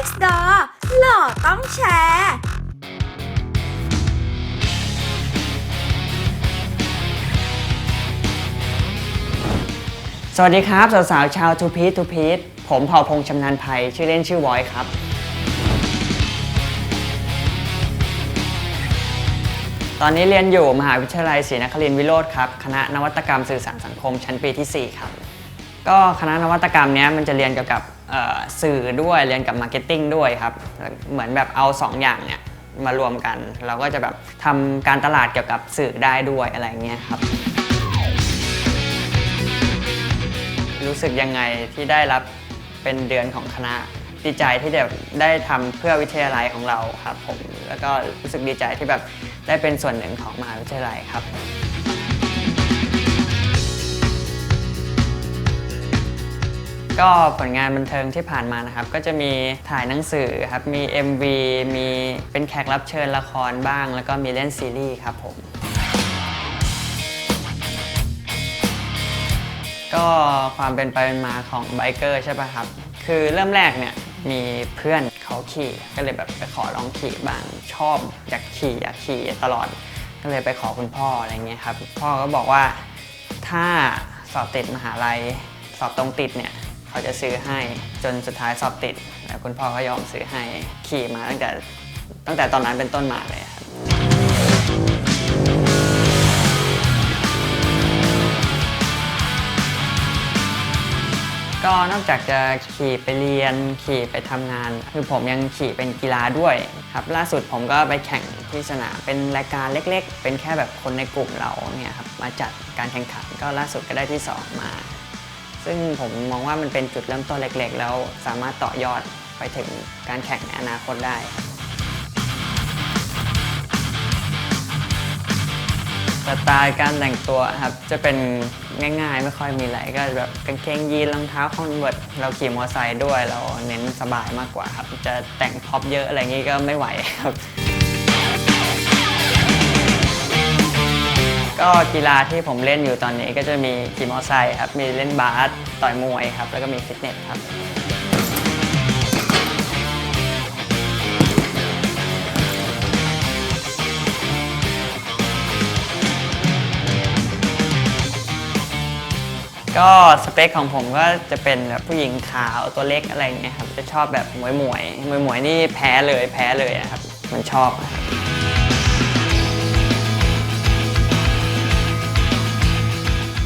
next door หล่อต้องแชร์สวัสดีครับ สาวๆชาวทูพีททูพีทผมเผ่าพงษ์ชำนาญภัย ชื่อเล่นชื่อวอยครับ ตอนนี้เรียนอยู่มหาวิทยาลัยศรีนครินทรวิโรธครับ คณะนวัตกรรมสื่อสารสังคมชั้นปีที่ 4 ครับ ก็คณะนวัตกรรมเนี้ยมันจะเรียนเกี่ยวกับ สื่อด้วยเรียนกับมาร์เก็ตติ้งด้วยครับ เหมือนแบบเอา 2 อย่างเนี่ยมารวมกัน เราก็จะแบบทำการตลาดเกี่ยวกับสื่อได้ด้วยอะไรเงี้ยครับ รู้สึกยังไงที่ได้รับเป็นเดือนของคณะดีใจที่จะได้ทำเพื่อวิทยาลัยของเราครับผม แล้วก็รู้สึกดีใจที่แบบได้เป็นส่วนหนึ่งของมหาวิทยาลัยครับ ก็ผลงานบันเทิงที่ผ่านมานะครับ ก็จะมีถ่ายหนังสือครับ มี MV มีเป็นแขกรับเชิญละครบ้าง แล้วก็มีเล่นซีรีส์ครับผม ก็ความเป็นไปเป็นมาของไบเกอร์ใช่ป่ะครับ คือเริ่มแรกเนี่ยมีเพื่อนเขาขี่ก็เลยแบบไปขอลองขี่บ้างชอบอยากขี่อยากขี่ตลอด ก็เลยไปขอคุณพ่ออะไรเงี้ยครับพ่อก็บอกว่าถ้าสอบติดมหาลัยสอบตรงติดเนี่ย เขาจะซื้อให้จนสุดท้ายสอบติด แล้วคุณพ่อก็ยอมซื้อให้ขี่มาตั้งแต่ตั้งแต่ตอนนั้นเป็นต้นมาเลยครับก็นอกจากจะขี่ไปเรียนขี่ไปทำงาน คือผมยังขี่เป็นกีฬาด้วยครับล่าสุดผมก็ไปแข่งที่สนามเป็นรายการเล็ก ๆ เป็นแค่แบบคนในกลุ่มเราเนี่ยครับมาจัดการแข่งขันก็ล่าสุดก็ได้ที่ 2 มา ซึ่งผมมองว่ามันเป็นจุดเริ่มต้นเล็ก ๆ แล้วสามารถต่อยอดไปถึงการแข่งในอนาคตได้ สไตล์การแต่งตัวครับจะเป็นง่ายๆ ไม่ค่อยมีอะไรก็แบบกางเกงยีนรองเท้าคอนเวิร์ตเราขี่มอเตอร์ไซค์ด้วย เราเน้นสบายมากกว่าครับ จะแต่งพ็อปเยอะอะไรงี้ก็ไม่ไหวครับ ก็กีฬาที่ผมเล่นอยู่ตอนนี้ก็จะมีขี่มอเตอร์ไซค์ครับมีเล่นบาสต่อยมวยครับแล้วก็มีฟิตเนสครับ ก็สเปคของผมก็จะเป็นแบบผู้หญิงขาวตัวเล็กอะไรอย่างเงี้ยครับจะชอบแบบหมวยหมวยหมวยหมวยนี่แพ้เลยแพ้เลยอะครับ มันชอบ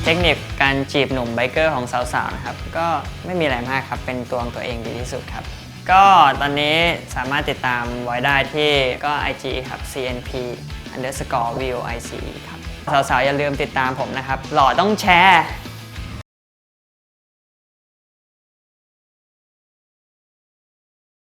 เทคนิคการจีบหนุ่มไบเกอร์ของสาวๆนะครับก็ไม่มีอะไรมากครับ เป็นตัวของตัวเองดีที่สุดครับ ก็ตอนนี้สามารถติดตามไว้ได้ที่ก็ IG ครับ cnp underscore voic ครับ สาวๆ อย่าลืมติดตามผมนะครับ หล่อต้องแชร์